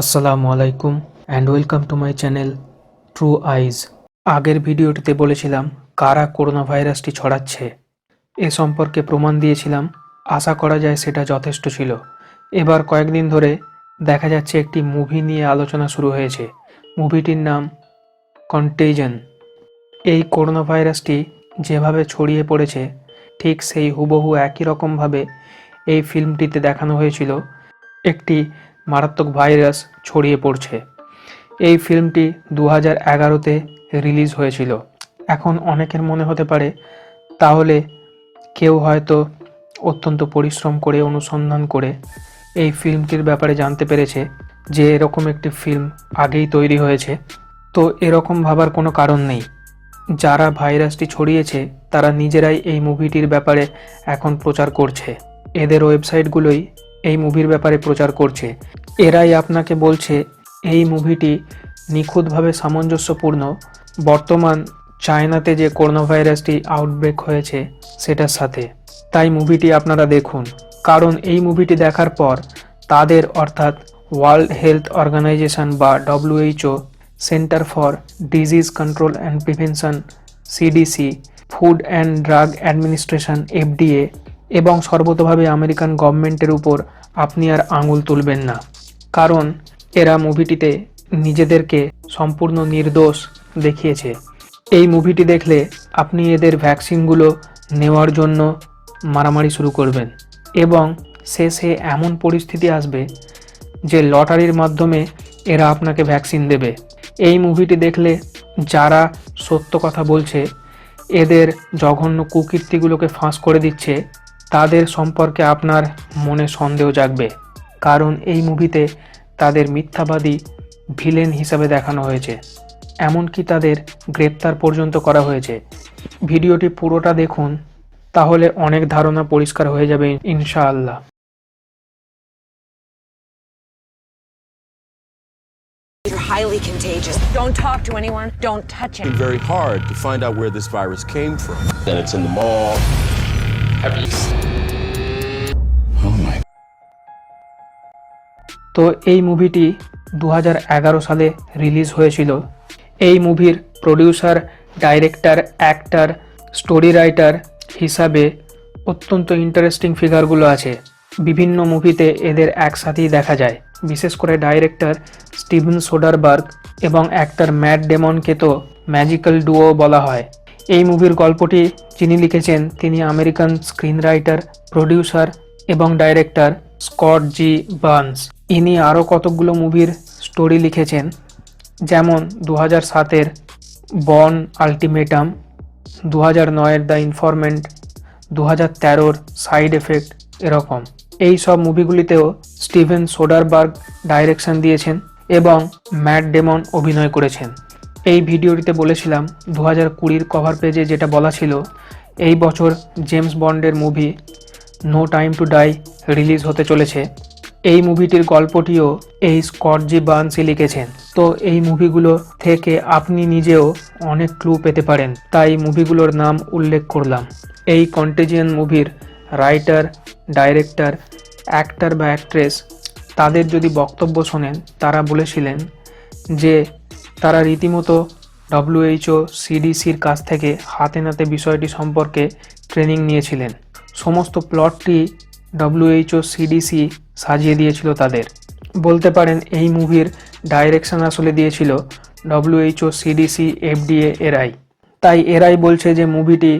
আসসালামু আলাইকুম and welcome to my channel True Eyes আগের ভিডিওটিতে বলেছিলাম কারা করোনা ভাইরাসটি ছড়াচ্ছে। এ সম্পর্কে প্রমাণ দিয়েছিলাম, আশা করা যায় সেটা যথেষ্ট ছিল। এবার কয়েকদিন ধরে দেখা যাচ্ছে একটি মুভি নিয়ে আলোচনা শুরু হয়েছে। মুভিটির নাম কন্টেজন এই করোনা ভাইরাসটি যেভাবে ছড়িয়ে পড়েছে, ঠিক সেই হুবহু একই রকমভাবে এই ফিল্মটিতে দেখানো হয়েছিল। একটি মারাত্মক ভাইরাস ছড়িয়ে পড়ছে। এই ফিল্মটি দু হাজার এগারোতে রিলিজ হয়েছিল। এখন অনেকের মনে হতে পারে, তাহলে কেউ হয়তো অত্যন্ত পরিশ্রম করে অনুসন্ধান করে এই ফিল্মটির ব্যাপারে জানতে পেরেছে যে এরকম একটি ফিল্ম আগেই তৈরি হয়েছে। তো এরকম ভাবার কোনো কারণ নেই। যারা ভাইরাসটি ছড়িয়েছে, তারা নিজেরাই এই মুভিটির ব্যাপারে এখন প্রচার করছে। এদের ওয়েবসাইটগুলোই এই মুভির ব্যাপারে প্রচার করছে। এরাই আপনাকে বলছে, এই মুভিটি নিখুঁতভাবে সামঞ্জস্যপূর্ণ। বর্তমান চায়নাতে যে করোনা ভাইরাসটি আউটব্রেক হয়েছে, সেটার সাথে। তাই মুভিটি আপনারা দেখুন। কারণ এই মুভিটি দেখার পর তাদের অর্থাৎ ওয়ার্ল্ড হেলথ অর্গানাইজেশন বা WHO Center for Disease Control and Prevention CDC Food and Drug Administration FDA এবং সর্বতভাবে আমেরিকান গভর্নমেন্টের উপর আপনি আর আঙুল তুলবেন না। কারণ এরা মুভিটিতে নিজেদেরকে সম্পূর্ণ নির্দোষ দেখিয়েছে। এই মুভিটি দেখলে আপনি এদের ভ্যাকসিনগুলো নেওয়ার জন্য মারামারি শুরু করবেন এবং শেষে এমন পরিস্থিতি আসবে যে লটারির মাধ্যমে এরা আপনাকে ভ্যাকসিন দেবে। এই মুভিটি দেখলে যারা সত্য কথা বলছে, এদের জঘন্য কুকীর্তিগুলোকে ফাঁস করে দিচ্ছে তাদের সম্পর্কে আপনার মনে সন্দেহ জাগবে কারণ এই মুভিতে তাদের মিথ্যাবাদী ভিলেন হিসাবে দেখানো হয়েছে এমনকি তাদের গ্রেপ্তার পর্যন্ত করা হয়েছে ভিডিওটি পুরোটা দেখুন তাহলে অনেক ধারণা পরিষ্কার হয়ে যাবে ইনশাআল্লাহ Highly contagious. Don't talk to anyone. Don't touch it. It's very hard to find out where this virus came from. Then it's in the mall. Have you? Oh my. তো এই মুভিটি দু হাজার এগারো সালে রিলিজ হয়েছিল। এই মুভির producer director actor story writer হিসাবে অত্যন্ত ইন্টারেস্টিং ফিগারগুলো আছে। বিভিন্ন মুভিতে এদের একসাথেই দেখা যায়। বিশেষ করে ডাইরেক্টর স্টিভেন সোডারবার্গ এবং অ্যাক্টর ম্যাট ডেমনকে তো ম্যাজিক্যাল ডুও বলা হয়। এই মুভির গল্পটি যিনি লিখেছেন তিনি আমেরিকান স্ক্রিন রাইটার প্রডিউসার এবং ডাইরেক্টর স্কট জি বার্নস। ইনি আরও কতকগুলো মুভির স্টোরি লিখেছেন, যেমন দু হাজার সাতের বন আলটিমেটাম দু হাজার নয়ের দ্য ইনফরমেন্ট দু হাজার তেরোর সাইড এফেক্ট এরকম। এই সব মুভিগুলিতেও স্টিভেন সোডারবার্গ ডাইরেকশন দিয়েছেন এবং ম্যাট ডেমন অভিনয় করেছেন। এই ভিডিওটিতে বলেছিলাম দু হাজার কুড়ির কভার পেজে যেটা বলা ছিল, এই বছর জেমস বন্ডের movie No Time to Die release হতে চলেছে। এই মুভিটির গল্পটিও এই স্কটজি বার্নসি লিখেছেন। তো এই মুভিগুলো থেকে আপনি নিজেও অনেক ক্লু পেতে পারেন। তাই মুভিগুলোর নাম উল্লেখ করলাম। এই কন্টেজিয়ান মুভির রাইটার ডাইরেক্টর অ্যাক্টর বা অ্যাক্ট্রেস তাদের যদি বক্তব্য শোনেন, তারা বলেছিলেন যে তারা রীতিমতো ডব্লিউএইচও সিডিসির কাছ থেকে হাতে নাতে বিষয়টি সম্পর্কে ট্রেনিং নিয়েছিলেন। সমস্ত প্লটটি ডব্লিউএইচও সিডিসি সাজিয়ে দিয়েছিল তাদের। বলতে পারেন, এই মুভির ডাইরেকশন আসলে দিয়েছিল ডব্লিউএইচও সিডিসি, এফডিএ এরাই তাই এরাই বলছে যে মুভিটি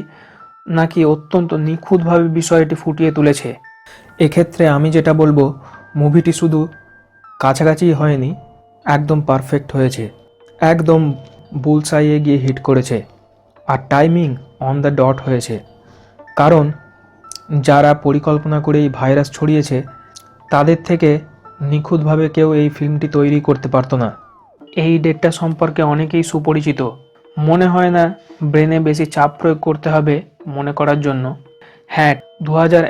নাকি অত্যন্ত নিখুঁতভাবে বিষয়টি ফুটিয়ে তুলেছে। এক্ষেত্রে আমি যেটা বলব, মুভিটি শুধু কাছাকাছি হয়নি, একদম পারফেক্ট হয়েছে। একদম বুলসাইয়ে গিয়ে হিট করেছে আর টাইমিং অন দ্য ডট হয়েছে। কারণ যারা পরিকল্পনা করে এই ভাইরাস ছড়িয়েছে, তাদের থেকে নিখুঁতভাবে কেউ এই ফিল্মটি তৈরি করতে পারতো না। এই ডেটটা সম্পর্কে অনেকেই সুপরিচিত। মনে হয় না ব্রেনে বেশি চাপ প্রয়োগ করতে হবে মনে করার জন্য। হ্যাঁ দু হাজার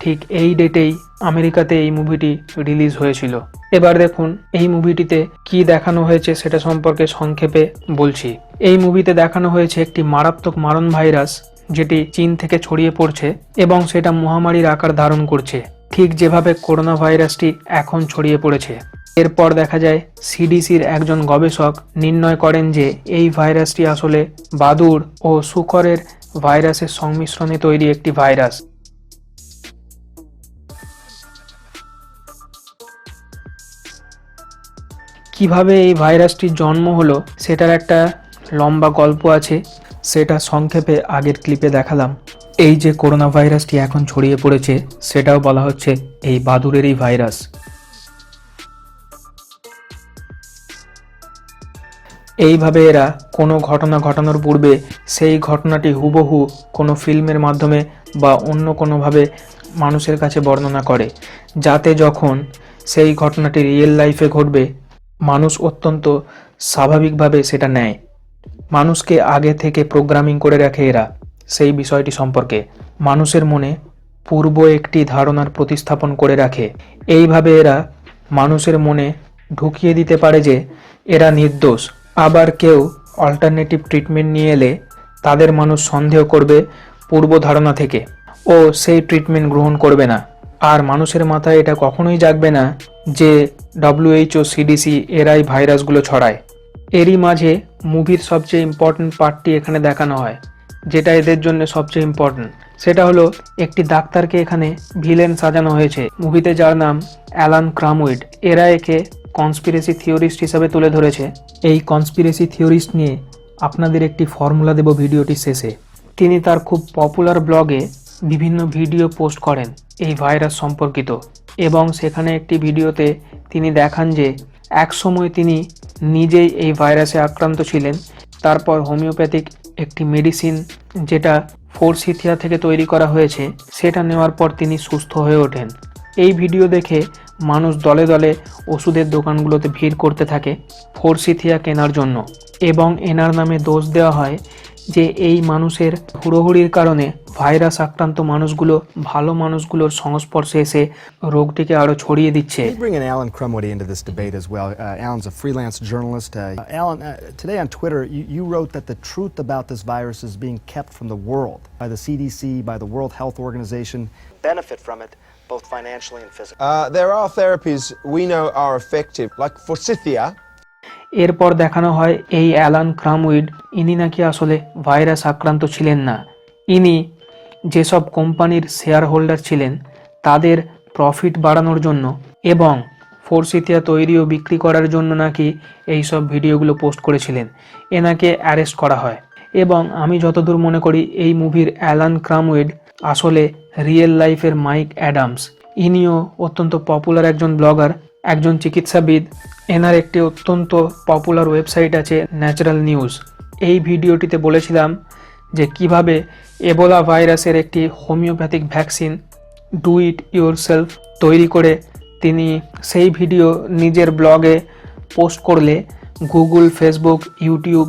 ঠিক এই ডেটেই আমেরিকাতে এই মুভিটি রিলিজ হয়েছিল। এবার দেখুন, এই মুভিটিতে কি দেখানো হয়েছে সেটা সম্পর্কে সংক্ষেপে বলছি। এই মুভিতে দেখানো হয়েছে একটি মারাত্মক মারণ ভাইরাস, যেটি চীন থেকে ছড়িয়ে পড়ছে এবং সেটা মহামারীর আকার ধারণ করছে। ঠিক যেভাবে করোনা ভাইরাসটি এখন ছড়িয়ে পড়েছে। এরপর দেখা যায়, সিডিসির একজন গবেষক নির্ণয় করেন যে এই ভাইরাসটি আসলে বাদুড় ও শুকরের ভাইরাসের সংমিশ্রণে তৈরি একটি ভাইরাস। কীভাবে এই ভাইরাসটির জন্ম হলো সেটার একটা লম্বা গল্প আছে, সেটা সংক্ষেপে আগের ক্লিপে দেখালাম। এই যে করোনা ভাইরাসটি এখন ছড়িয়ে পড়েছে, সেটাও বলা হচ্ছে এই বাদুড়েরই ভাইরাস। এইভাবে এরা কোনো ঘটনা ঘটানোর পূর্বে সেই ঘটনাটি হুবহু কোনো ফিল্মের মাধ্যমে বা অন্য কোনোভাবে মানুষের কাছে বর্ণনা করে, যাতে যখন সেই ঘটনাটি রিয়েল লাইফে ঘটবে মানুষ অত্যন্ত স্বাভাবিকভাবে সেটা নেয়। মানুষকে আগে থেকে প্রোগ্রামিং করে রাখে এরা। সেই বিষয়টি সম্পর্কে মানুষের মনে পূর্ব একটি ধারণার প্রতিস্থাপন করে রাখে। এইভাবে এরা মানুষের মনে ঢুকিয়ে দিতে পারে যে এরা নির্দোষ। আবার কেউ অল্টারনেটিভ ট্রিটমেন্ট নিয়ে এলে তাদের মানুষ সন্দেহ করবে পূর্ব ধারণা থেকে। ও সেই ট্রিটমেন্ট গ্রহণ করবে না। আর মানুষের মাথায় এটা কখনোই জাগবে না যে ডব্লিউএইচও সিডিসি এরাই ভাইরাসগুলো ছড়ায়। এরই মাঝে মুভির সবচেয়ে ইম্পর্ট্যান্ট পার্টটি এখানে দেখানো হয়, যেটা এদের জন্য সবচেয়ে ইম্পর্ট্যান্ট সেটা হলো একটি ডাক্তারকে এখানে ভিলেন সাজানো হয়েছে। মুভিতে যার নাম অ্যালান ক্রামউইড। এরা একে কনস্পিরেসি থিওরিস্ট হিসাবে তুলে ধরেছে। এই কনস্পিরেসি থিওরিস্ট নিয়ে আপনাদের একটি ফর্মুলা দেব ভিডিওটি শেষে। তিনি তার খুব পপুলার ব্লগে বিভিন্ন ভিডিও পোস্ট করেন এই ভাইরাস সম্পর্কিত এবং সেখানে একটি ভিডিওতে তিনি দেখান যে একসময় তিনি নিজেই এই ভাইরাসে আক্রান্ত ছিলেন। তারপর হোমিওপ্যাথিক একটি মেডিসিন যেটা ফোরসিথিয়া থেকে তৈরি করা হয়েছে, সেটা নেওয়ার পর তিনি সুস্থ হয়ে ওঠেন। এই ভিডিও দেখে মানুষ দলে দলে ওষুধের দোকানগুলোতে ভিড় করতে থাকে ফোরসিথিয়া কেনার জন্য এবং এনার নামে দোষ দেওয়া হয় যে এই মানুষের হুড়োহুড়ির কারণে ভাইরাস আক্রান্ত মানুষগুলো ভালো মানুষগুলোর সংস্পর্শে এসে রোগটিকে আরও ছড়িয়ে দিচ্ছে bring in Alan Crumwoody into this debate as well. Uh, Alan's a freelance journalist. Uh, Alan, uh, today on Twitter, you, you wrote that the truth about this virus is being kept from the world by the CDC, by the World Health Organization. Benefit from it, both financially and physically. Uh, there are therapies we know are effective, like Forsythia. এরপর দেখানো হয় এই Alan ক্রামউইড। ইনি নাকি আসলে virus আক্রান্ত ছিলেন না। ইনি যেসব কোম্পানির শেয়ার হোল্ডার ছিলেন, তাদের প্রফিট বাড়ানোর জন্য এবং ফোরসিথিয়া তৈরি ও বিক্রি করার জন্য নাকি এই সব ভিডিওগুলো পোস্ট করেছিলেন। এনাকে অ্যারেস্ট করা হয়। এবং আমি যতদূর মনে করি, এই মুভির অ্যালান ক্রামউইড আসলে রিয়েল লাইফের মাইক অ্যাডামস। ইনিও অত্যন্ত পপুলার একজন ব্লগার। একজন চিকিৎসাবিদ। এনার একটি অত্যন্ত পপুলার ওয়েবসাইট আছে ন্যাচারাল নিউজ এই ভিডিওটিতে বলেছিলাম যে কীভাবে এবোলা ভাইরাসের একটি homeopathic vaccine do it yourself তৈরি করে তিনি সেই ভিডিও নিজের ব্লগে পোস্ট করলে গুগল ফেসবুক ইউটিউব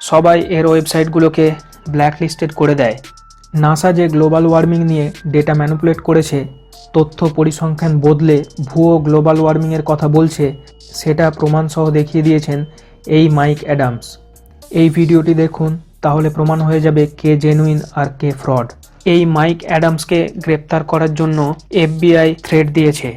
সবাই এর ওয়েবসাইটগুলোকে ব্ল্যাকলিস্টেড করে দেয়। নাসা যে গ্লোবাল ওয়ার্মিং নিয়ে ডেটা ম্যানুপুলেট করেছে তথ্য পরিসংখ্যান বদলে ভুয়ো গ্লোবাল ওয়ার্মিংয়ের কথা বলছে, সেটা প্রমাণসহ দেখিয়ে দিয়েছেন এই মাইক অ্যাডামস। এই ভিডিওটি দেখুন, তাহলে প্রমাণ হয়ে যাবে কে জেনুইন আর কে ফ্রড। এই মাইক অ্যাডামসকে গ্রেপ্তার করার জন্য এফবিআই থ্রেট দিয়েছে।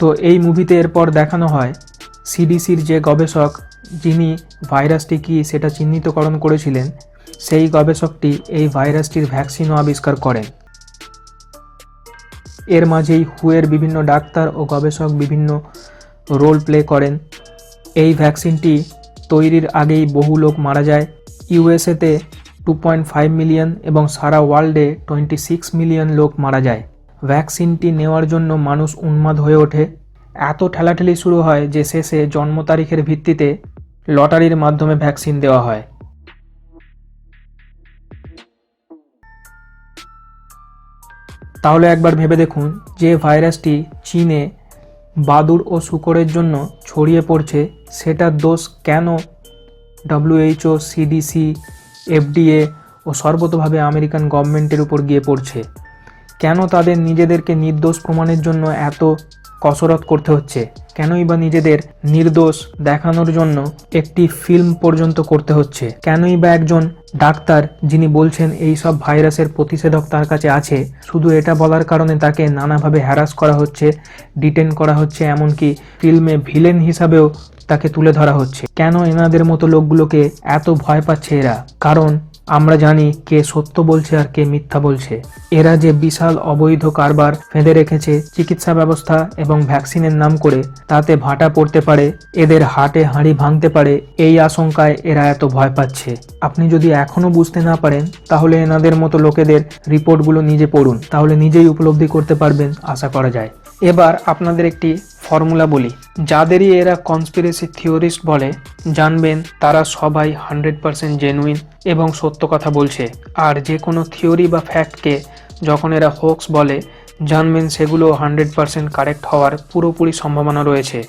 তো এই মুভিতে এরপর দেখানো হয় সিডিসির যে গবেষক যিনি ভাইরাসটি কী সেটা চিহ্নিতকরণ করেছিলেন, সেই গবেষকটি এই ভাইরাসটির ভ্যাকসিনও আবিষ্কার করেন। এর মাঝেই হুয়ের বিভিন্ন ডাক্তার ও গবেষক বিভিন্ন রোল প্লে করেন। এই ভ্যাকসিনটি তৈরির আগেই বহু লোক মারা যায়। ইউএসএতে টু পয়েন্ট ফাইভ মিলিয়ন এবং সারা ওয়ার্ল্ডে টোয়েন্টি সিক্স মিলিয়ন লোক মারা যায়। ভ্যাকসিনটি নেওয়ার জন্য মানুষ উন্মাদ হয়ে ওঠে। এত ঠেলাঠেলি শুরু হয় যে শেষে জন্ম তারিখের ভিত্তিতে লটারির মাধ্যমে ভ্যাকসিন দেওয়া হয়। তাহলে একবার ভেবে দেখুন যে ভাইরাসটি চীনে বাদুড় ও শুকরের জন্য ছড়িয়ে পড়ছে, সেটার দোষ কেন ডব্লিউএইচও সিডিসি এফডিএ ও সর্বতভাবে আমেরিকান গভর্নমেন্টের উপর গিয়ে পড়ছে? কেন তাদের নিজেদেরকে নির্দোষ প্রমাণের জন্য এত কসরত করতে হচ্ছে। কেনই বা নিজেদের নির্দোষ দেখানোর জন্য একটি ফিল্ম পর্যন্ত করতে হচ্ছে। কেনই বা একজন ডাক্তার যিনি বলছেন এই সব ভাইরাসের প্রতিষেধক তার কাছে আছে, শুধু এটা বলার কারণে তাকে নানাভাবে হ্যারাস করা হচ্ছে ডিটেন করা হচ্ছে, এমনকি ফিল্মে ভিলেন হিসাবেও তাকে তুলে ধরা হচ্ছে। কেন এনাদের মতো লোকগুলোকে এত ভয় পাচ্ছে এরা? কারণ আমরা জানি কে সত্য বলছে আর কে মিথ্যা বলছে। এরা যে বিশাল অবৈধ কারবার ফেঁদে রেখেছে, চিকিৎসা ব্যবস্থা এবং ভ্যাকসিনের নাম করে, তাতে ভাটা পড়তে পারে, এদের হাটে হাঁড়ি ভাঙতে পারে, এই আশঙ্কায় এরা এত ভয় পাচ্ছে। আপনি যদি এখনও বুঝতে না পারেন, তাহলে এনাদের মতো লোকেদের রিপোর্টগুলো নিজে পড়ুন, তাহলে নিজেই উপলব্ধি করতে পারবেন, আশা করা যায়। এবার আপনাদের একটি ফর্মুলা বলি। যাদেরই এরা কনস্পিরেসি থিওরিস্ট বলে, জানবেন তারা সবাই হান্ড্রেড পারসেন্ট জেনুইন এবং সত্য কথা বলছে। আর যে কোনো থিওরি বা ফ্যাক্টকে যখন এরা হোক্স বলে, জানবেন সেগুলো হান্ড্রেড পারসেন্ট কারেক্ট হওয়ার পুরোপুরি সম্ভাবনা রয়েছে।